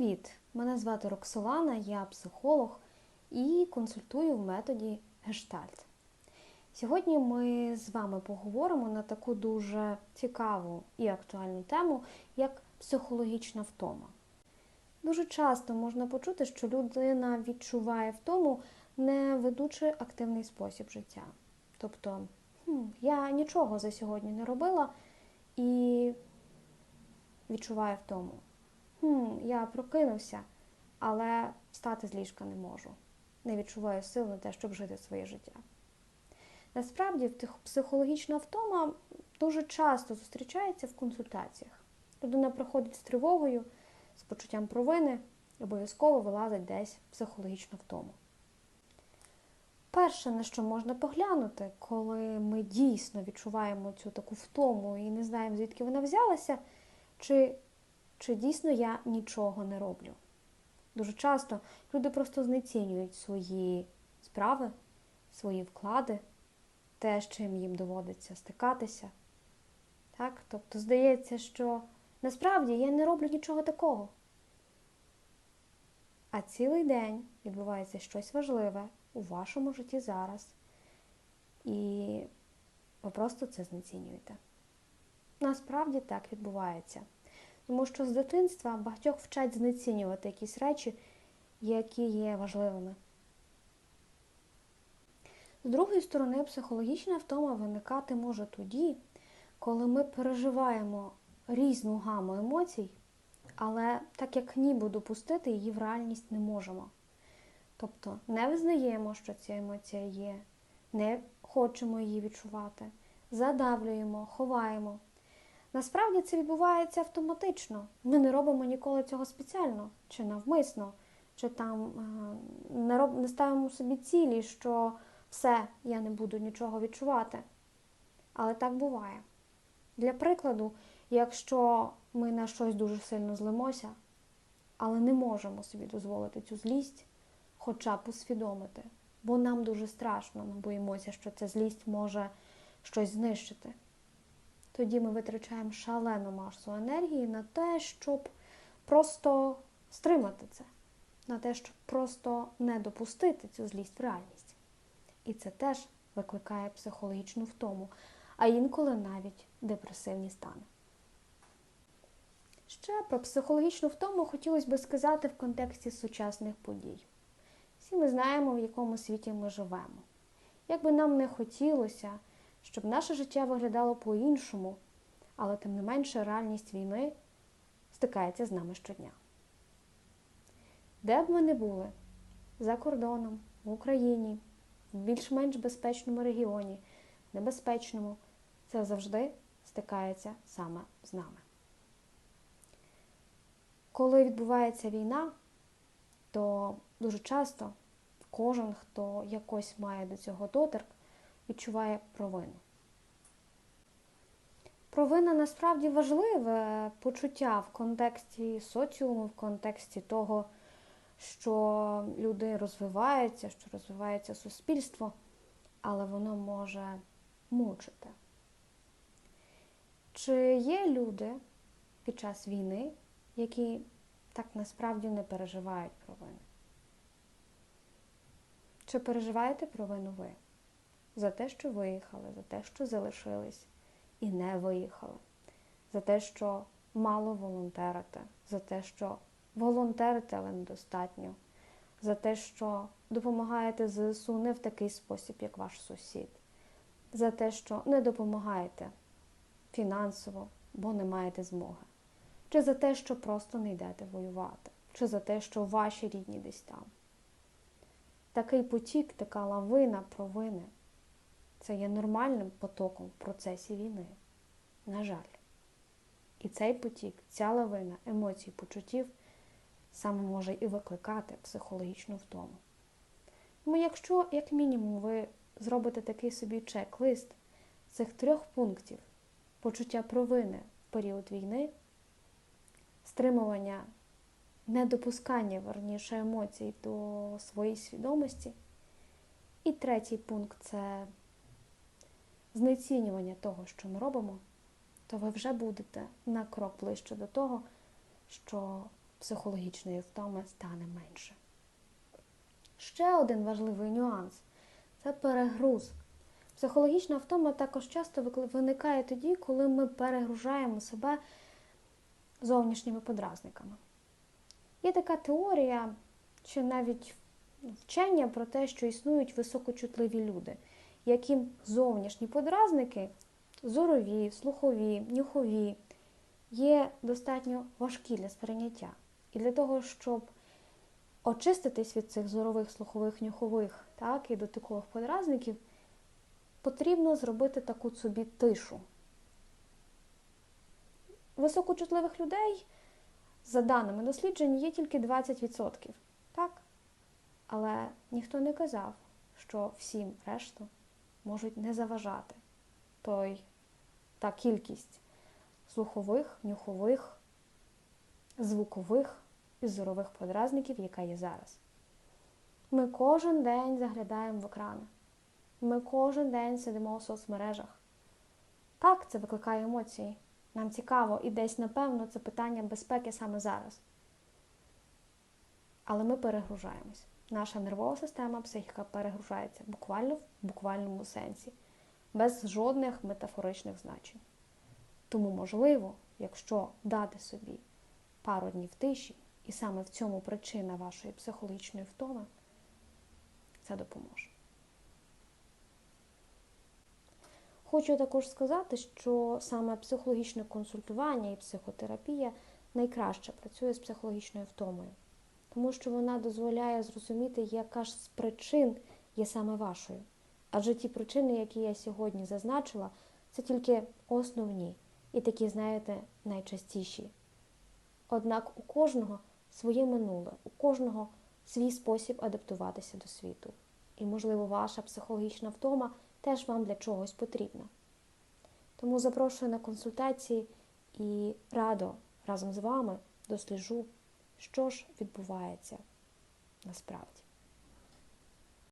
Привіт! Мене звати Роксолана, я психолог і консультую в методі гештальт. Сьогодні ми з вами поговоримо на таку дуже цікаву і актуальну тему, як психологічна втома. Дуже часто можна почути, що людина відчуває втому, не ведучи активний спосіб життя. Тобто, хм, я нічого за сьогодні не робила і відчуваю втому. Хм, я прокинувся, але встати з ліжка не можу. Не відчуваю сил на те, щоб жити своє життя. Насправді, психологічна втома дуже часто зустрічається в консультаціях. Людина приходить з тривогою, з почуттям провини, обов'язково вилазить десь психологічну втому. Перше, на що можна поглянути, коли ми дійсно відчуваємо цю таку втому і не знаємо, звідки вона взялася, чи чи дійсно я нічого не роблю. Дуже часто люди просто знецінюють свої справи, свої вклади, те, з чим їм доводиться стикатися. Так? Тобто здається, що насправді я не роблю нічого такого. А цілий день відбувається щось важливе у вашому житті зараз. І ви просто це знецінюєте. Насправді так відбувається. Тому що з дитинства багатьох вчать знецінювати якісь речі, які є важливими. З другої сторони, психологічна втома виникати може тоді, коли ми переживаємо різну гаму емоцій, але так як ніби допустити її в реальність не можемо. Тобто не визнаємо, що ця емоція є, не хочемо її відчувати, задавлюємо, ховаємо. Насправді це відбувається автоматично. Ми не робимо ніколи цього спеціально, чи навмисно, чи там е, не, роб... не ставимо собі цілі, що все, я не буду нічого відчувати. Але так буває. Для прикладу, якщо ми на щось дуже сильно злимося, але не можемо собі дозволити цю злість, хоча б усвідомити, бо нам дуже страшно, ми боїмося, що ця злість може щось знищити тоді ми витрачаємо шалену масу енергії на те, щоб просто стримати це, на те, щоб просто не допустити цю злість в реальність. І це теж викликає психологічну втому, а інколи навіть депресивні стани. Ще про психологічну втому хотілося б сказати в контексті сучасних подій. Всі ми знаємо, в якому світі ми живемо. Як би нам не хотілося, щоб наше життя виглядало по-іншому, але тим не менше реальність війни стикається з нами щодня. Де б ми не були, за кордоном, в Україні, в більш-менш безпечному регіоні, небезпечному, це завжди стикається саме з нами. Коли відбувається війна, то дуже часто кожен, хто якось має до цього доторк, відчуває провину. Провина насправді важливе почуття в контексті соціуму, в контексті того, що люди розвиваються, що розвивається суспільство, але воно може мучити. Чи є люди під час війни, які так насправді не переживають провини? Чи переживаєте провину ви? За те, що виїхали, за те, що залишились і не виїхали, за те, що мало волонтерите, за те, що волонтерите, але недостатньо, за те, що допомагаєте ЗСУ не в такий спосіб, як ваш сусід, за те, що не допомагаєте фінансово, бо не маєте змоги, чи за те, що просто не йдете воювати, чи за те, що ваші рідні десь там. Такий потік, така лавина провини. Це є нормальним потоком в процесі війни. На жаль. І цей потік, ця лавина емоцій, почуттів саме може і викликати психологічну втому. Тому якщо, як мінімум, ви зробите такий собі чек-лист цих трьох пунктів почуття провини в період війни, стримування, недопускання верніше емоцій до своєї свідомості, і третій пункт це знецінювання того, що ми робимо, то ви вже будете на крок ближче до того, що психологічної втоми стане менше. Ще один важливий нюанс це перегруз. Психологічна втома також часто виникає тоді, коли ми перегружаємо себе зовнішніми подразниками. Є така теорія, чи навіть вчення про те, що існують високочутливі люди, яким зовнішні подразники, зорові, слухові, нюхові, є достатньо важкі для сприйняття. І для того, щоб очиститись від цих зорових, слухових, нюхових, так, і дотикових подразників, потрібно зробити таку собі тишу. Високочутливих людей, за даними досліджень, є тільки 20%. Так? Але ніхто не казав, що всім решту можуть не заважати той, та кількість слухових, нюхових, звукових і зорових подразників, яка є зараз. Ми кожен день заглядаємо в екрани. Ми кожен день сидимо в соцмережах. Так, це викликає емоції. Нам цікаво, і десь, напевно, це питання безпеки саме зараз. Але ми перегружаємось. Наша нервова система, психіка перегружається буквально в буквальному сенсі, без жодних метафоричних значень. Тому, можливо, якщо дати собі пару днів тиші, і саме в цьому причина вашої психологічної втоми, це допоможе. Хочу також сказати, що саме психологічне консультування і психотерапія найкраще працює з психологічною втомою, тому що вона дозволяє зрозуміти, яка ж з причин є саме вашою. Адже ті причини, які я сьогодні зазначила, це тільки основні і такі, знаєте, найчастіші. Однак у кожного своє минуле, у кожного свій спосіб адаптуватися до світу. І, можливо, ваша психологічна втома теж вам для чогось потрібна. Тому запрошую на консультації і радо разом з вами досліджу, що ж відбувається насправді.